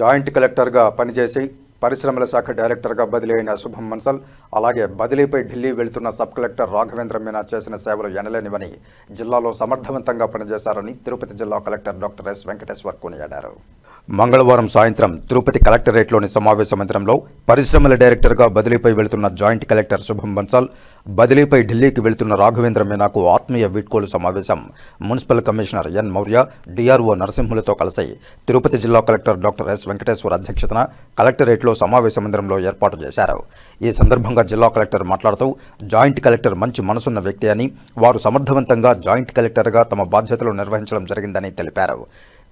Joint కలెక్టర్గా పనిచేసి పరిశ్రమల శాఖ డైరెక్టర్గా బదిలీ అయిన శుభం మన్సల్ అలాగే బదిలీపై ఢిల్లీ వెళ్తున్న సబ్ కలెక్టర్ రాఘవేంద్ర మీనా చేసిన సేవలు ఎనలేనివని జిల్లాలో సమర్థవంతంగా పనిచేశారని తిరుపతి జిల్లా కలెక్టర్ డాక్టర్ ఎస్ వెంకటేశ్వర్ కొనియాడారు. మంగళవారం సాయంత్రం తిరుపతి కలెక్టరేట్లోని సమావేశ మందిరంలో పరిశ్రమల డైరెక్టర్గా బదిలీపై వెళ్తున్న జాయింట్ కలెక్టర్ శుభం బన్సాల్ బదిలీపై ఢిల్లీకి వెళ్తున్న రాఘవేంద్ర మీనాకు ఆత్మీయ వీడ్కోలు సమావేశం. Municipal commissioner N Maurya DRO నరసింహులతో కలిసి తిరుపతి జిల్లా కలెక్టర్ డాక్టర్ ఎస్ వెంకటేశ్వర్ అధ్యక్షతన కలెక్టరేట్లో సమావేశ మందిరంలో ఏర్పాటు చేశారు. ఈ సందర్భంగా జిల్లా కలెక్టర్ మాట్లాడుతూ జాయింట్ కలెక్టర్ మంచి మనసున్న వ్యక్తి అని వారు సమర్థవంతంగా జాయింట్ కలెక్టర్గా తమ బాధ్యతలు నిర్వహించడం జరిగిందని తెలిపారు.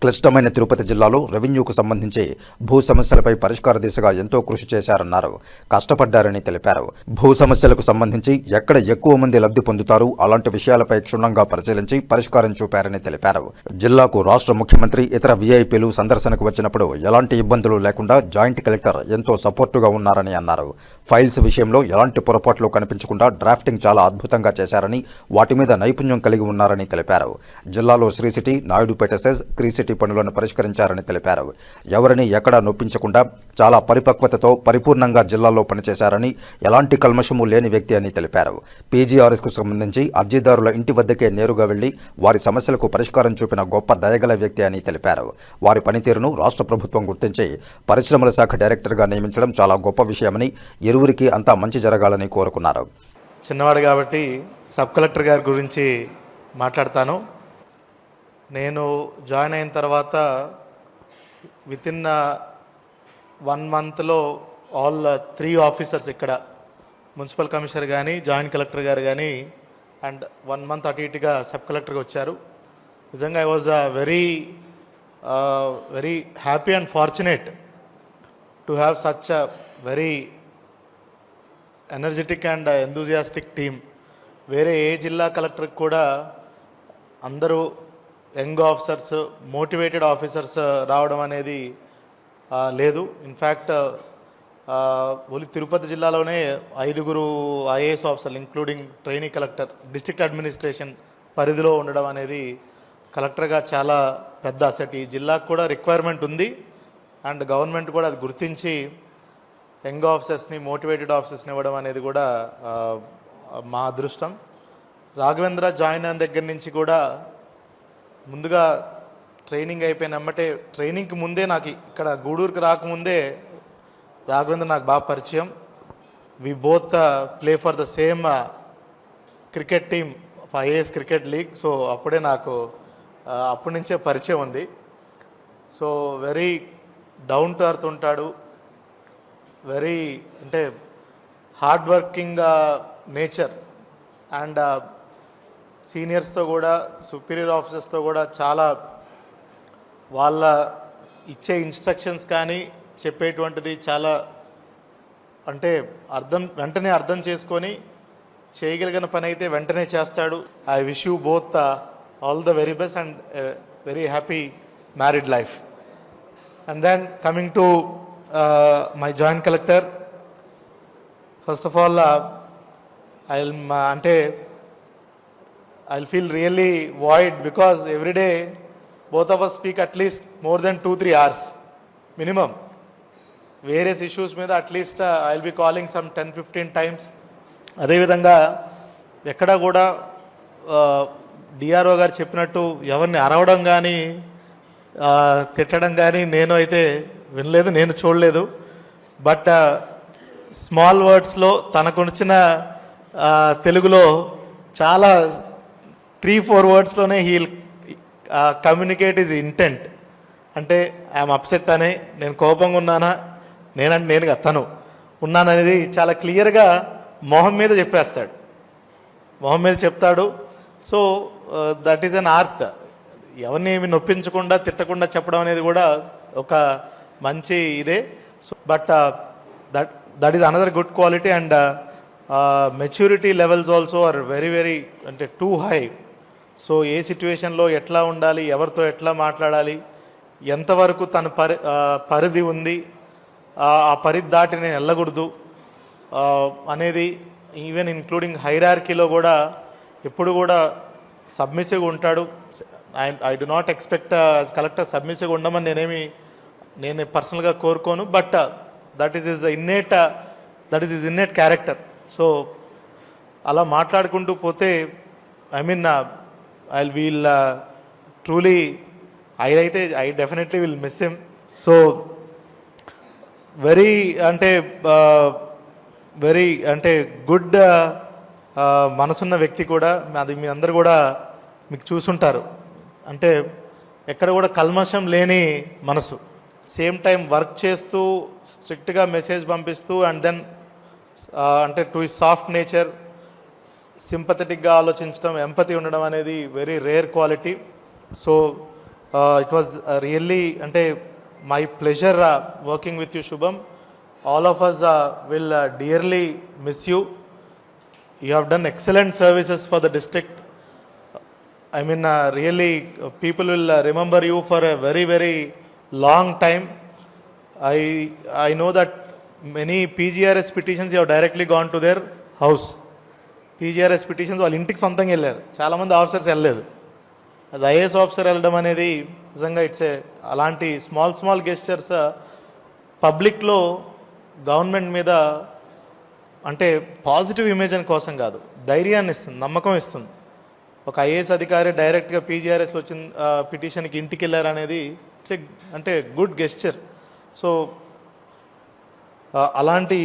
క్లిష్టమైన తిరుపతి జిల్లాలో రెవెన్యూకు సంబంధించి భూ సమస్యలపై పరిష్కార దిశగా ఎంతో కృషి చేశారన్నారు. కష్టపడ్డారని తెలిపారు. భూ సమస్యలకు సంబంధించి ఎక్కడ ఎక్కువ మంది లబ్ధి పొందుతారు అలాంటి విషయాలపై క్షుణ్ణంగా పరిశీలించి పరిష్కారం చూపారని తెలిపారు. జిల్లాకు రాష్ట్ర ముఖ్యమంత్రి ఇతర వీఐపీలు సందర్శనకు వచ్చినప్పుడు ఎలాంటి ఇబ్బందులు లేకుండా జాయింట్ కలెక్టర్ ఎంతో సపోర్టుగా ఉన్నారని అన్నారు. ఫైల్స్ విషయంలో ఎలాంటి పొరపాట్లు కనిపించకుండా డ్రాఫ్టింగ్ చాలా అద్భుతంగా చేశారని వాటి మీద నైపుణ్యం కలిగి ఉన్నారని తెలిపారు. జిల్లాలో శ్రీ సిటీ నాయుడుపేట సెజ్ క్రీసిటీ సిటీ పనులను పరిష్కరించారని తెలిపారు. ఎవరిని ఎక్కడా నొప్పించకుండా చాలా పరిపక్వతతో పరిపూర్ణంగా జిల్లాలో పనిచేశారని ఎలాంటి కల్మషము లేని వ్యక్తి అని తెలిపారు. పీజీఆర్ఎస్కు సంబంధించి అర్జీదారుల ఇంటి వద్దకే నేరుగా వెళ్ళి వారి సమస్యలకు పరిష్కారం చూపిన గొప్ప దయగల వ్యక్తి అని తెలిపారు. వారి పనితీరును రాష్ట్ర ప్రభుత్వం గుర్తించి పరిశ్రమల శాఖ డైరెక్టర్గా నియమించడం చాలా గొప్ప విషయమని ఇరువురికి అంతా మంచి జరగాలని కోరుకున్నారు. చిన్నవాడు కాబట్టి సబ్ కలెక్టర్ గారి గురించి మాట్లాడతాను. నేను జాయిన్ అయిన తర్వాత విత్ ఇన్ వన్ మంత్లో ఆల్ త్రీ ఆఫీసర్స్ ఇక్కడ మున్సిపల్ కమిషనర్ కానీ జాయింట్ కలెక్టర్ గారు కానీ అండ్ వన్ మంత్ అటు ఇటుగా సబ్ కలెక్టర్గా వచ్చారు. నిజంగా I was a very very happy and fortunate to have such a very energetic and enthusiastic team వేరే ఏ జిల్లా కలెక్టర్కి కూడా అందరూ young officers motivated officers uh, రావడం అనేది uh, లేదు. ఇన్ఫ్యాక్ట్ uh, ఓన్లీ తిరుపతి జిల్లాలోనే ఐదుగురు ఐఏఎస్ ఆఫీసర్లు including training collector district administration పరిధిలో ఉండడం అనేది కలెక్టర్గా చాలా పెద్ద అసెట్ ఈ జిల్లాకు కూడా రిక్వైర్మెంట్ ఉంది. అండ్ గవర్నమెంట్ కూడా అది గుర్తించి యంగ్ ఆఫీసర్స్ని మోటివేటెడ్ ఆఫీసర్స్ని ఇవ్వడం అనేది కూడా మా అదృష్టం. రాఘవేంద్ర జాయిన్ అయిన దగ్గర నుంచి కూడా ముందుగా ట్రైనింగ్ అయిపోయిన వెంబటే ట్రైనింగ్కి ముందే నాకు ఇక్కడ గూడూరుకి రాకముందే రాఘవేంద్ర నాకు బాగా పరిచయం. We both play for the same cricket team IAS cricket league so అప్పుడే నాకు uh, అప్పటి నుంచే పరిచయం ఉంది. So very down to earth ఉంటాడు. వెరీ అంటే హార్డ్ వర్కింగ్ నేచర్ అండ్ సీనియర్స్తో కూడా సుపీరియర్ ఆఫీసర్స్తో కూడా చాలా వాళ్ళ ఇచ్చే ఇన్స్ట్రక్షన్స్ కానీ చెప్పేటువంటిది చాలా అంటే అర్థం వెంటనే అర్థం చేసుకొని చేయగలిగిన పని అయితే వెంటనే చేస్తాడు. I wish you both all the very best and very happy married life. And then coming to my joint collector. First of all I అంటే I feel really void because every day both of us speak at least more than two three hours minimum various issues మీద at least I will be calling some ten fifteen times అదేవిధంగా ఎక్కడ కూడా uh, DRO గారు చెప్పినట్టు ఎవరిని అరవడం కానీ తిట్టడం కానీ నేను అయితే వినలేదు నేను చూడలేదు. బట్ స్మాల్ వర్డ్స్లో తనకు వచ్చిన తెలుగులో చాలా త్రీ ఫోర్ వర్డ్స్లోనే హీల్ కమ్యూనికేట్ ఈజ్ ఇంటెంట్ అంటే ఐఎమ్ అప్సెట్ అని నేను కోపంగా ఉన్నానా? నేనంటే నేనుగా తను ఉన్నాననేది చాలా క్లియర్గా మొహం మీద చెప్పేస్తాడు. మొహం మీద చెప్తాడు. So that is an art ఎవరిని ఏమి నొప్పించకుండా తిట్టకుండా చెప్పడం అనేది కూడా ఒక మంచి ఇదే. So but that that is another good quality and maturity levels also are very very అంటే టూ హై సో ఏ సిచ్యువేషన్లో ఎట్లా ఉండాలి ఎవరితో ఎట్లా మాట్లాడాలి ఎంతవరకు తన పరి పరిధి ఉంది ఆ పరిధి దాటి నేను వెళ్ళకూడదు అనేది ఈవెన్ ఇంక్లూడింగ్ హైరార్కీలో కూడా ఎప్పుడు కూడా సబ్మిసివ్గా ఉంటాడు. I I do not expect as collector సబ్మిసివ్గా ఉండమని నేనేమి నేను పర్సనల్గా కోరుకోను but that is is innate that is is innate character. So అలా మాట్లాడుకుంటూ పోతే I mean I will truly I అయితే I definitely will miss him so very అంటే uh, very అంటే గుడ్ uh, uh, మనసున్న వ్యక్తి కూడా అది మీ అందరు కూడా మీకు చూసుంటారు. అంటే ఎక్కడ కూడా కల్మషం లేని మనసు. సేమ్ టైం వర్క్ చేస్తూ స్ట్రిక్ట్గా మెసేజ్ పంపిస్తూ అండ్ దెన్ అంటే టు సాఫ్ట్ నేచర్ సింపథెటిక్గా ఆలోచించడం ఎంపతి ఉండడం అనేది very rare quality so it was really అంటే my pleasure working with you Shubham all of us will dearly miss you you have done excellent services for the district I mean really people will remember you for a very very long time I I know that many PGRS petitions you directly gone to their house PGRS petitions వాళ్ళ ఇంటికి సొంతంగా వెళ్ళారు. చాలామంది officers వెళ్ళలేదు. అది IAS officer వెళ్ళడం అనేది నిజంగా ఇట్స్ ఏ అలాంటి స్మాల్ స్మాల్ గెస్చర్స్ పబ్లిక్లో గవర్నమెంట్ మీద అంటే పాజిటివ్ ఇమేజ్ అని కోసం కాదు. ధైర్యాన్ని ఇస్తుంది నమ్మకం ఇస్తుంది. ఒక ఐఏఎస్ అధికారి డైరెక్ట్గా పీజీఆర్ఎస్ వచ్చిన పిటిషన్కి ఇంటికి వెళ్ళారనేది అనేది ఏ అంటే గుడ్ గెస్చర్ సో అలాంటి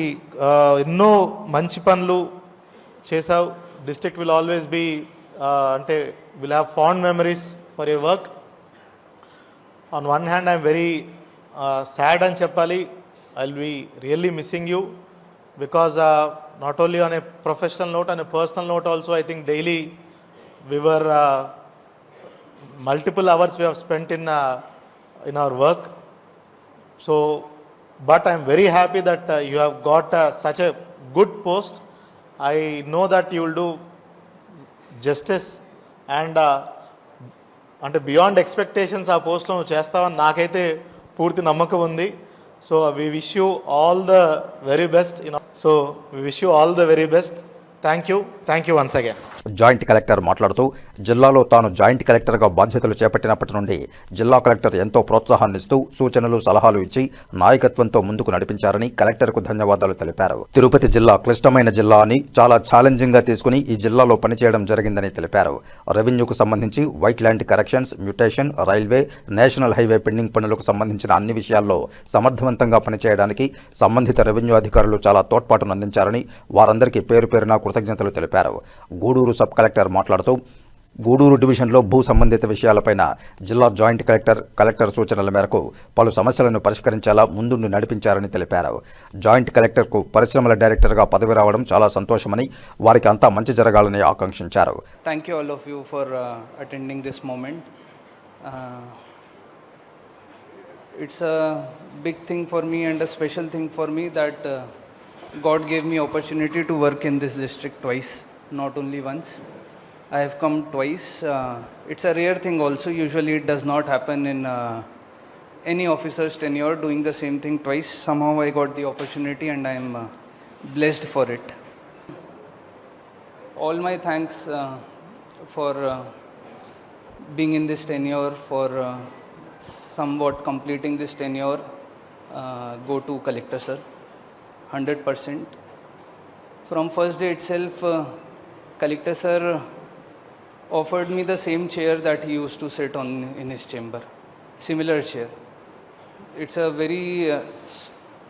ఎన్నో మంచి పనులు చేసావు. డిస్ట్రిక్ట్ విల్ ఆల్వేస్ బీ అంటే will have fond memories for your work on one hand I'm very sad అని చెప్పాలి. I will be really missing you because not only on a professional note and a personal note also I think daily we were were uh, multiple hours we have spent in uh, in our work. So but i'm very happy that uh, you have got uh, such a good post. I know that you will do justice and uh, అంటే beyond expectations ఆ పోస్ట్లో నువ్వు చేస్తావని నాకైతే పూర్తి నమ్మకం ఉంది. So we wish you all the very best you know so we wish you all the very best thank you thank you once again joint collector మాట్లాడుతూ జిల్లాలో తాను జాయింట్ కలెక్టర్గా బాధ్యతలు చేపట్టినప్పటి నుండి జిల్లా కలెక్టర్ ఎంతో ప్రోత్సాహాన్నిస్తూ సూచనలు సలహాలు ఇచ్చి నాయకత్వంతో ముందుకు నడిపించారని కలెక్టర్కు ధన్యవాదాలు తెలిపారు. తిరుపతి జిల్లా క్లిష్టమైన జిల్లా అని చాలా ఛాలెంజింగ్గా తీసుకుని ఈ జిల్లాలో పనిచేయడం జరిగిందని తెలిపారు. రెవెన్యూకు సంబంధించి white land corrections mutation railway national highway pending పనులకు సంబంధించిన అన్ని విషయాల్లో సమర్థవంతంగా పనిచేయడానికి సంబంధిత రెవెన్యూ అధికారులు చాలా తోడ్పాటును అందించారని వారందరికీ పేరు పేరున కృతజ్ఞతలు తెలిపారు. గూడూరు సబ్ కలెక్టర్ మాట్లాడుతూ గూడూరు డివిజన్లో భూ సంబంధిత విషయాలపైన జిల్లా జాయింట్ కలెక్టర్ కలెక్టర్ సూచనల మేరకు పలు సమస్యలను పరిష్కరించేలా ముందుండి నడిపించారని తెలిపారు. జాయింట్ కలెక్టర్కు పరిశ్రమల డైరెక్టర్గా పదవి రావడం చాలా సంతోషమని వారికి అంతా మంచి జరగాలని ఆకాంక్షించారు. Thank you all of you for attending this moment it's a big thing for me and a special thing for me that God gave me opportunity to work in this district twice not only once. I have come twice. Uh, it's a rare thing also. Usually it does not happen in uh, any officer's tenure doing the same thing twice. Somehow I got the opportunity and I am uh, blessed for it all my thanks uh, for uh, being in this tenure, for uh, somewhat completing this tenure, go to collector sir, 100%. From first day itself, collector sir offered me the same chair that he used to sit on in his chamber, similar chair. It's a very uh,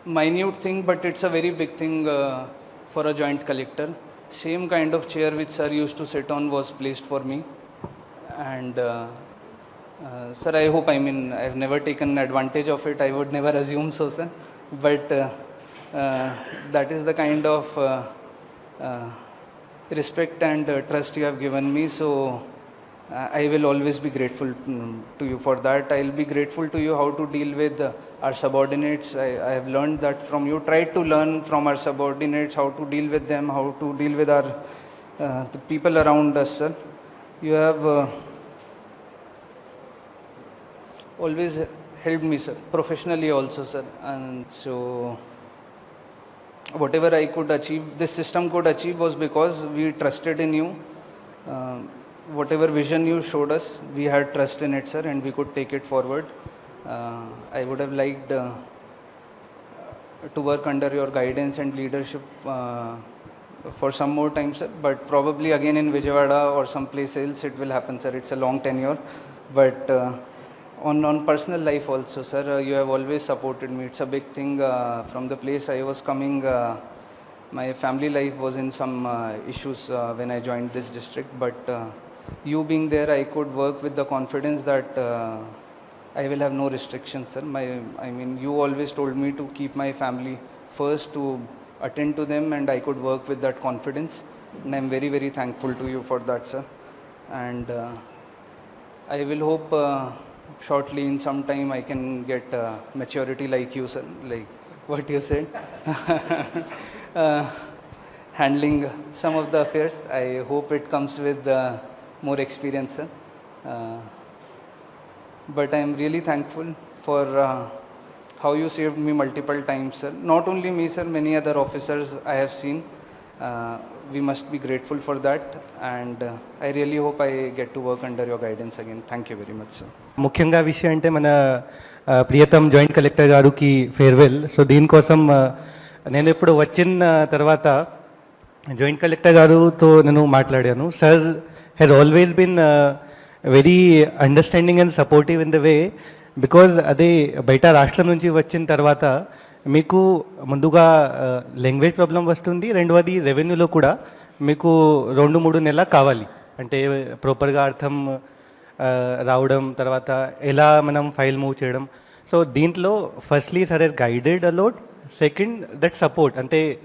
minute thing, but it's a very big thing uh, for a joint collector. Same kind of chair which sir used to sit on was placed for me. And uh, uh, sir, I hope, I mean, I've never taken advantage of it. I would never assume so, sir. But uh, uh, that is the kind of respect and uh, trust you have given me. So uh, I will always be grateful mm, to you for that. I'll be grateful to you how to deal with uh, our subordinates. I, I have learned that from you. Tried to learn from our subordinates how to deal with them, how to deal with our uh, the people around us, sir. You have uh, always helped me, sir, professionally also, sir. And so whatever I could achieve, this system could achieve was because we trusted in you. Um, whatever vision you showed us, we had trust in it, sir, and we could take it forward. Uh, I would have liked uh, to work under your guidance and leadership uh, for some more time, sir. But probably again in Vijayawada or someplace else it will happen, sir. It's a long tenure. But uh, on, on personal life also, sir, uh, you have always supported me. It's a big thing uh, from the place I was coming. Uh, my family life was in some uh, issues uh, when I joined this district, but uh, you being there, I could work with the confidence that I will have no restrictions, sir. My, I mean, you always told me to keep my family first, to attend to them, and I could work with that confidence. And I'm very, very thankful to you for that, sir. And I will hope shortly, in some time, I can get uh, maturity like you, sir, like what you said. uh, handling some of the affairs. I hope it comes with uh, more experience, sir. Uh, but I am really thankful for uh, how you saved me multiple times, sir. Not only me, sir, many other officers I have seen. We must be grateful for that, and uh, I really hope I get to work under your guidance again. Thank you very much, sir. ముఖ్యంగా విషయం అంటే మన Priyatham joint collector గారికి farewell so దీనికోసం నేను ఇప్పుడు వచ్చిన తర్వాత జాయింట్ కలెక్టర్ గారుతో నేను మాట్లాడాను sir has always been very understanding and supportive in the way because అదే బయట రాష్ట్రం నుంచి వచ్చిన తర్వాత మీకు ముందుగా లాంగ్వేజ్ ప్రాబ్లం వస్తుంది. రెండవది రెవెన్యూలో కూడా మీకు రెండు మూడు నెలల కావాలి. అంటే ప్రాపర్గా అర్థం రావడం తర్వాత ఎలా మనం ఫైల్ మూవ్ చేయడం. సో దీంట్లో firstly sir guided a lot second that support అంటే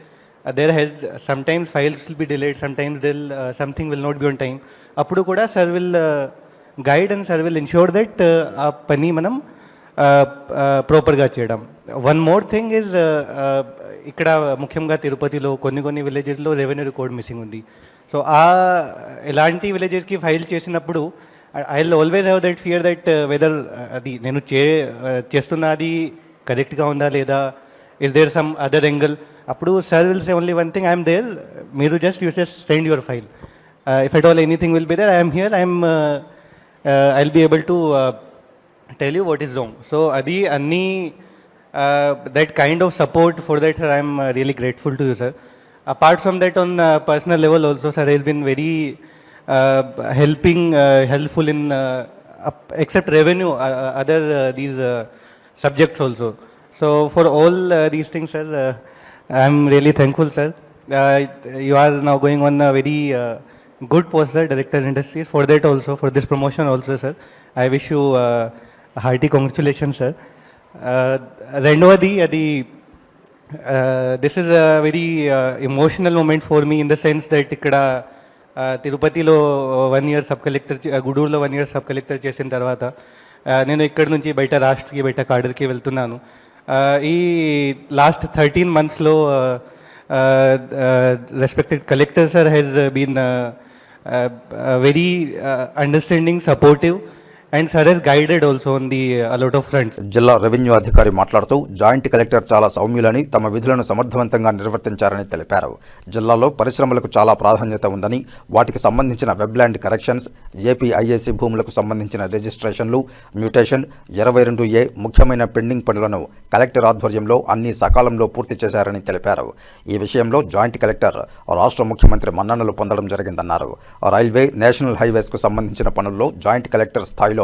there help sometimes files will be delayed sometimes till something will not be on time అప్పుడు కూడా sir will guide and sir will ensure that ఆ పని మనం ప్రాపర్గా చేయడం. One more thing is ఇక్కడ ముఖ్యంగా తిరుపతిలో కొన్ని కొన్ని విలేజెస్లో రెవెన్యూ రికార్డ్ మిస్సింగ్ ఉంది. సో ఆ ఎలాంటి విలేజెస్కి ఫైల్ చేసినప్పుడు I always have that fear that whether అది నేను చే చేస్తున్నది అది కరెక్ట్గా ఉందా లేదా is there some other angle అప్పుడు sir will say only one thing I'm there మీరు just you just send your file if at all anything will be there I'm here I'm I will be able to tell you what is wrong so అది అన్నీ uh, that kind of support for that, sir, I am uh, really grateful to you, sir. Apart from that, on uh, personal level also, sir has been very uh, helping, uh, helpful in, uh, except revenue, uh, uh, other uh, these uh, subjects also. So for all uh, these things, sir, uh, I am really thankful, sir. Uh, you are now going on a very uh, good post, sir, Director Industries. For that also, for this promotion also, sir, I wish you uh, hearty congratulations, sir. Uh, రెండవది అది this is a very emotional moment for me in the sense that ఇక్కడ తిరుపతిలో one year sub collector గుడూరులో one year sub collector చేసిన తర్వాత నేను ఇక్కడి నుంచి బయట రాష్ట్రకి బయట కాడర్కి వెళ్తున్నాను. ఈ లాస్ట్ థర్టీన్ మంత్స్లో respected collector sir has been very understanding supportive and sir is guided also on the a lot of fronts జిల్లా రెవెన్యూ అధికారి మాట్లాడుతూ జాయింట్ కలెక్టర్ చాలా సౌమ్యులని తమ విధులను సమర్థవంతంగా నిర్వర్తించారని తెలిపారు. జిల్లాలో పరిశ్రమలకు చాలా ప్రాధాన్యత ఉందని వాటికి సంబంధించిన వెబ్ల్యాండ్ కరెక్షన్స్ ఏపీఐఏసీ భూములకు సంబంధించిన రిజిస్ట్రేషన్లు మ్యూటేషన్ ఇరవై రెండు ఏ ముఖ్యమైన పెండింగ్ పనులను కలెక్టర్ ఆధ్వర్యంలో అన్ని సకాలంలో పూర్తి చేశారని తెలిపారు. ఈ విషయంలో జాయింట్ కలెక్టర్ రాష్ట్ర ముఖ్యమంత్రి మన్ననలు పొందడం జరిగిందన్నారు. రైల్వే నేషనల్ హైవేస్కు సంబంధించిన పనుల్లో జాయింట్ కలెక్టర్ స్థాయిలో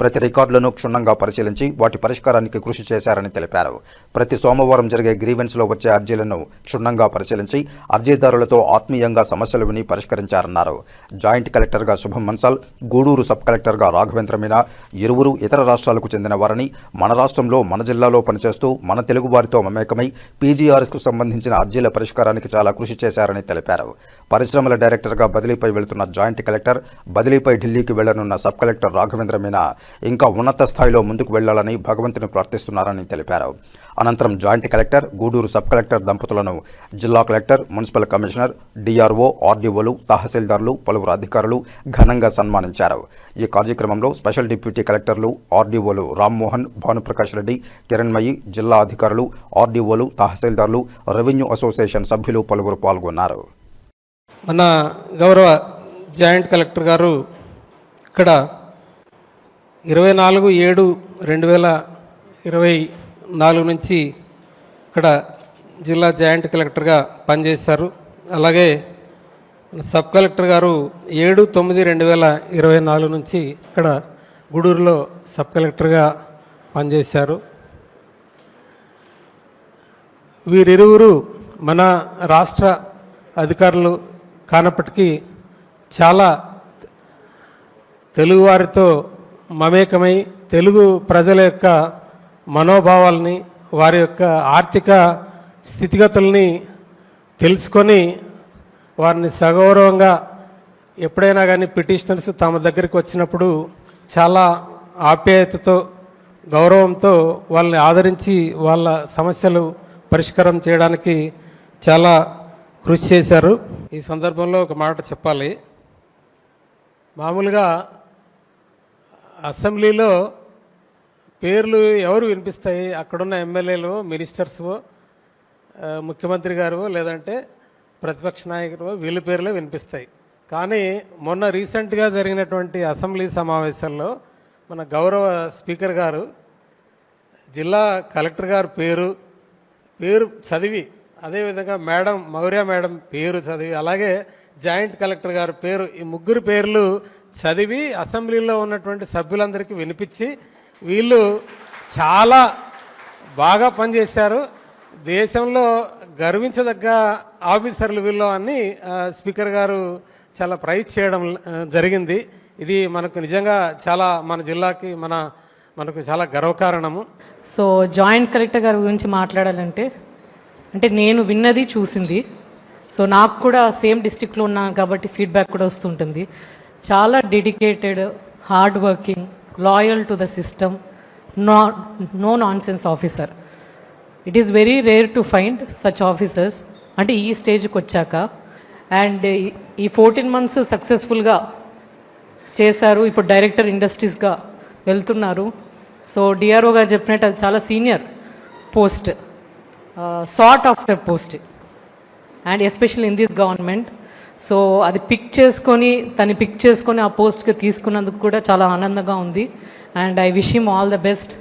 ప్రతి రికార్డులను క్షుణ్ణంగా పరిశీలించి వాటి పరిష్కారానికి కృషి చేశారని తెలిపారు. ప్రతి సోమవారం జరిగే గ్రీవెన్స్లో వచ్చే అర్జీలను క్షుణ్ణంగా పరిశీలించి అర్జీదారులతో ఆత్మీయంగా సమస్యలు విని పరిష్కరించారన్నారు. జాయింట్ కలెక్టర్గా శుభం మన్సాల్ గూడూరు సబ్ కలెక్టర్గా రాఘవేంద్ర మీనా ఇరువురు ఇతర రాష్ట్రాలకు చెందిన వారని మన రాష్ట్రంలో మన జిల్లాలో పనిచేస్తూ మన తెలుగు వారితో మమేకమై పీజీఆర్ఎస్కు సంబంధించిన అర్జీల పరిష్కారానికి చాలా కృషి చేశారని తెలిపారు. పరిశ్రమల డైరెక్టర్గా బదిలీపై వెళుతున్న జాయింట్ కలెక్టర్ బదిలీపై ఢిల్లీకి వెళ్ళనున్న సబ్ కలెక్టర్ రాఘవేంద్ర మీనా ఇంకా ఉన్నత స్థాయిలో ముందుకు వెళ్ళాలని భగవంతుని ప్రార్థిస్తున్నారని తెలిపారు. అనంతరం joint collector Gudur sub collector దంపతులను జిల్లా కలెక్టర్ మున్సిపల్ కమిషనర్ డిఆర్ఓ ఆర్డీఓలు తహసీల్దార్లు పలువురు అధికారులు ఘనంగా సన్మానించారు. ఈ కార్యక్రమంలో స్పెషల్ డిప్యూటీ కలెక్టర్లు ఆర్డీఓలు రామ్మోహన్ భానుప్రకాష్ రెడ్డి కిరణ్మయి జిల్లా అధికారులు ఆర్డీఓలు తహసీల్దార్లు రెవెన్యూ అసోసియేషన్ సభ్యులు పలువురు పాల్గొన్నారు. మన గౌరవ జాయింట్ కలెక్టర్ గారు ఇక్కడ ఇరవై నాలుగు ఏడు రెండు వేల ఇరవై నాలుగు నుంచి ఇక్కడ జిల్లా జాయింట్ కలెక్టర్గా పనిచేశారు. అలాగే సబ్ కలెక్టర్ గారు ఏడు తొమ్మిది రెండు వేల ఇరవై నాలుగు నుంచి ఇక్కడ గూడూరులో సబ్ కలెక్టర్గా పనిచేశారు. వీరిరువురు మన రాష్ట్ర అధికారులు కానప్పటికీ చాలా తెలుగువారితో మమేకమై తెలుగు ప్రజల యొక్క మనోభావాల్ని వారి యొక్క ఆర్థిక స్థితిగతుల్ని తెలుసుకొని వారిని సగౌరవంగా ఎప్పుడైనా కానీ పిటిషనర్స్ తమ దగ్గరికి వచ్చినప్పుడు చాలా ఆప్యాయతతో గౌరవంతో వాళ్ళని ఆదరించి వాళ్ళ సమస్యలు పరిష్కారం చేయడానికి చాలా కృషి చేశారు. ఈ సందర్భంలో ఒక మాట చెప్పాలి. మామూలుగా అసెంబ్లీలో పేర్లు ఎవరు వినిపిస్తాయి? అక్కడున్న ఎమ్మెల్యేలు మినిస్టర్స్ ముఖ్యమంత్రి గారు లేదంటే ప్రతిపక్ష నాయకులు వీళ్ళ పేర్లే వినిపిస్తాయి. కానీ మొన్న రీసెంట్గా జరిగినటువంటి అసెంబ్లీ సమావేశాల్లో మన గౌరవ స్పీకర్ గారు జిల్లా కలెక్టర్ గారు పేరు పేరు చదివి అదేవిధంగా మేడం మౌర్య మేడం పేరు చదివి అలాగే జాయింట్ కలెక్టర్ గారి పేరు ఈ ముగ్గురు పేర్లు చదివి అసెంబ్లీలో ఉన్నటువంటి సభ్యులందరికీ వినిపించి వీళ్ళు చాలా బాగా పనిచేశారు. దేశంలో గర్వించదగ్గ ఆఫీసర్లు వీళ్ళు అని స్పీకర్ గారు చాలా ప్రైజ్ చేయడం జరిగింది. ఇది మనకు నిజంగా చాలా మన జిల్లాకి మన మనకు చాలా గర్వకారణము. సో జాయింట్ కలెక్టర్ గారి గురించి మాట్లాడాలంటే అంటే నేను విన్నది చూసింది. సో నాకు కూడా సేమ్ డిస్టిక్లో ఉన్నాను కాబట్టి ఫీడ్బ్యాక్ కూడా వస్తుంటుంది. చాలా dedicated hard working loyal to the system no no nonsense officer it is very rare to find such officers అంటే ఈ స్టేజ్కి వచ్చాక. అండ్ ఈ ఫోర్టీన్ మంత్స్ సక్సెస్ఫుల్గా చేశారు. ఇప్పుడు డైరెక్టర్ ఇండస్ట్రీస్గా వెళ్తున్నారు. సో డిఆర్ఓ గారు చెప్పినట్టు అది చాలా senior post sort after post and especial in this government so అది పిక్ చేసుకొని తను పిక్ చేసుకొని ఆ పోస్ట్కి తీసుకున్నందుకు కూడా చాలా ఆనందంగా ఉంది. And I wish him all the best